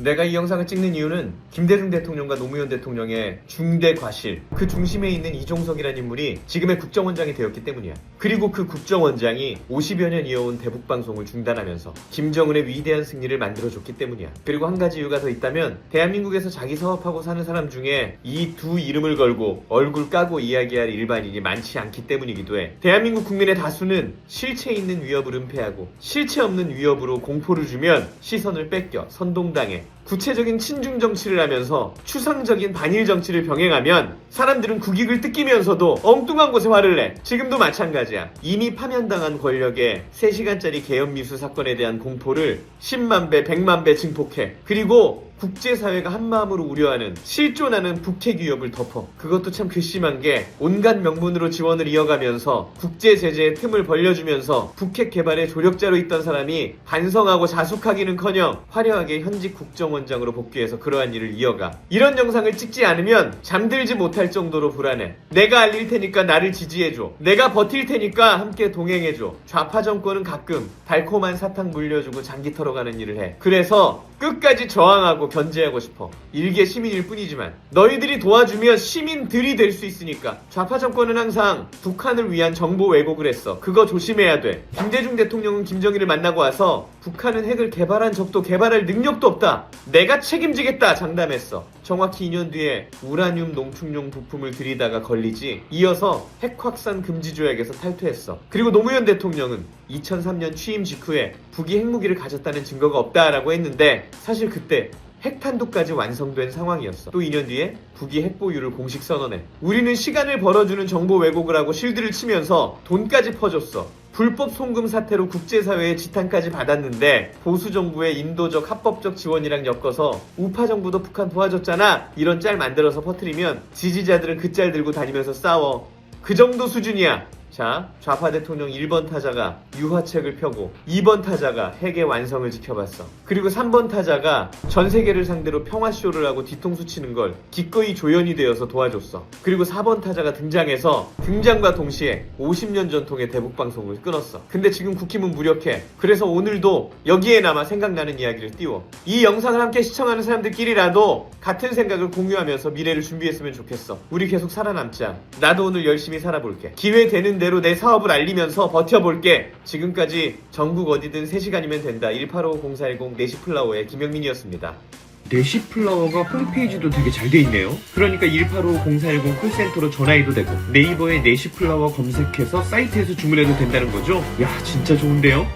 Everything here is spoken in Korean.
내가 이 영상을 찍는 이유는 김대중 대통령과 노무현 대통령의 중대 과실, 그 중심에 있는 이종석이라는 인물이 지금의 국정원장이 되었기 때문이야. 그리고 그 국정원장이 50여 년 이어온 대북 방송을 중단하면서 김정은의 위대한 승리를 만들어줬기 때문이야. 그리고 한 가지 이유가 더 있다면 대한민국에서 자기 사업하고 사는 사람 중에 이 두 이름을 걸고 얼굴 까고 이야기할 일반인이 많지 않기 때문이기도 해. 대한민국 국민의 다수는 실체 있는 위협을 은폐하고 실체 없는 위협으로 공포를 주면 시선을 뺏겨 선동당해 구체적인 친중 정치를 하면서 추상적인 반일 정치를 병행하면 사람들은 국익을 뜯기면서도 엉뚱한 곳에 화를 내. 지금도 마찬가지야. 이미 파면당한 권력의 3시간짜리 계엄미수 사건에 대한 공포를 10만 배, 100만 배 증폭해. 그리고 국제사회가 한마음으로 우려하는 실존하는 북핵 위협을 덮어. 그것도 참 괘씸한 게 온갖 명분으로 지원을 이어가면서 국제 제재의 틈을 벌려주면서 북핵 개발의 조력자로 있던 사람이 반성하고 자숙하기는커녕 화려하게 현직 국정원장으로 복귀해서 그러한 일을 이어가. 이런 영상을 찍지 않으면 잠들지 못할 정도로 불안해. 내가 알릴 테니까 나를 지지해줘. 내가 버틸 테니까 함께 동행해줘. 좌파 정권은 가끔 달콤한 사탕 물려주고 장기 털어가는 일을 해. 그래서 끝까지 저항하고 견제하고 싶어. 일개 시민일 뿐이지만 너희들이 도와주면 시민들이 될 수 있으니까 좌파 정권은 항상 북한을 위한 정보 왜곡을 했어. 그거 조심해야 돼. 김대중 대통령은 김정일을 만나고 와서 북한은 핵을 개발한 적도 개발할 능력도 없다. 내가 책임지겠다 장담했어. 정확히 2년 뒤에 우라늄 농축용 부품을 들이다가 걸리지 이어서 핵 확산 금지 조약에서 탈퇴했어. 그리고 노무현 대통령은 2003년 취임 직후에 북이 핵무기를 가졌다는 증거가 없다라고 했는데 사실 그때 핵탄두까지 완성된 상황이었어. 또 2년 뒤에 북이 핵보유를 공식 선언해. 우리는 시간을 벌어주는 정보 왜곡을 하고 실드를 치면서 돈까지 퍼줬어. 불법 송금 사태로 국제사회의 지탄까지 받았는데 보수 정부의 인도적 합법적 지원이랑 엮어서 우파 정부도 북한 도와줬잖아. 이런 짤 만들어서 퍼뜨리면 지지자들은 그 짤 들고 다니면서 싸워. 그 정도 수준이야 자, 좌파 대통령 1번 타자가 유화책을 펴고 2번 타자가 핵의 완성을 지켜봤어. 그리고 3번 타자가 전 세계를 상대로 평화쇼를 하고 뒤통수 치는 걸 기꺼이 조연이 되어서 도와줬어. 그리고 4번 타자가 등장해서 등장과 동시에 50년 전통의 대북방송을 끊었어. 근데 지금 국힘은 무력해. 그래서 오늘도 여기에나마 생각나는 이야기를 띄워. 이 영상을 함께 시청하는 사람들끼리라도 같은 생각을 공유하면서 미래를 준비했으면 좋겠어. 우리 계속 살아남자. 나도 오늘 열심히 살아볼게. 기회 되는 대로 내 사업을 알리면서 버텨볼게. 지금까지 전국 어디든 3시간이면 된다. 1850410 내시플라워의 김영민이었습니다. 내시플라워가 홈페이지도 되게 잘 돼 있네요. 그러니까 185-0410 콜센터로 전화해도 되고 네이버에 내시플라워 검색해서 사이트에서 주문해도 된다는 거죠? 야 진짜 좋은데요?